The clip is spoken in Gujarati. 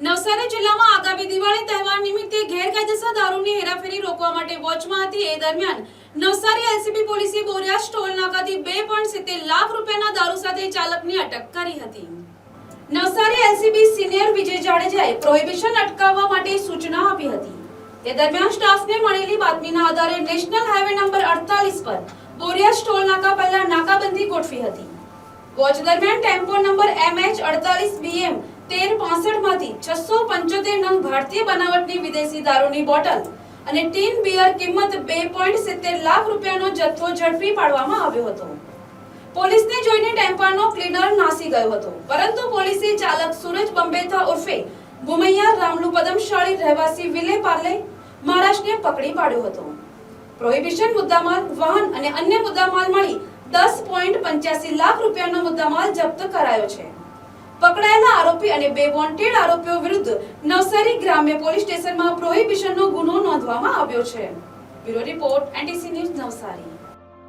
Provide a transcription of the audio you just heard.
નવસારી જિલ્લામાં આગામી દિવાળી તહેવાર નિમિત્તે ગેરકાયદેસર દારૂની હેરાફેરી રોકવા માટે વોચમાં હતી. એ દરમિયાન નવસારી એલસીબી પોલીસે બોરિયા સ્ટોલ નાકાથી બે પોઈન્ટ સિત્તેર લાખ રૂપિયાના દારૂ સાથે ચાલકની અટક કરી હતી. નવસારી એલસીબી સિનિયર વિજય જાડેજાએ પ્રોહિબિશન અટકાવવા માટે સૂચના આપી હતી. તે દરમિયાન સ્ટાફને મળેલી બાતમીના આધારે નેશનલ હાઈવે નંબર અડતાલીસ પર બોરિયા સ્ટોલ નાકા પહેલા નાકાબંધી ગોઠવી હતી. વોચ દરમિયાન ટેમ્પો નંબર એમએચ અડતાલીસ તેર પાસઠમાંથી છસો પંચોતેર નંગ ભારતીય બનાવટની વિદેશી દારૂની બોટલ અને ટીન બિયર કિંમત બે પોઈન્ટ સિત્તેર લાખ રૂપિયાનો જથ્થો ઝડપી પાડવામાં આવ્યો હતો. પોલીસને જોઈને ટેમ્પાનો ક્લીનર નાસી ગયો હતો. પરંતુ પોલીસે ચાલક સૂરજ બંબેથા ઉર્ફે ભૂમૈયા રામલુ પદમશાળી રહેવાસી વિલે પાર્લે મહારાષ્ટ્રને પકડી પાડ્યો હતો. પ્રોહિબિશન મુદ્દામાલ, વાહન અને અન્ય મુદ્દામાલ મળી દસ પોઈન્ટ પંચ્યાસી લાખ રૂપિયાનો મુદ્દામાલ જપ્ત કરાયો છે. પકડાયેલા આરોપી અને બે વોન્ટેડ આરોપીઓ વિરુદ્ધ નવસારી ગ્રામ્ય પોલીસ સ્ટેશનમાં પ્રોહિબિશનનો ગુનો નોંધવામાં આવ્યો છે. Bureau report, NTC news Navsari.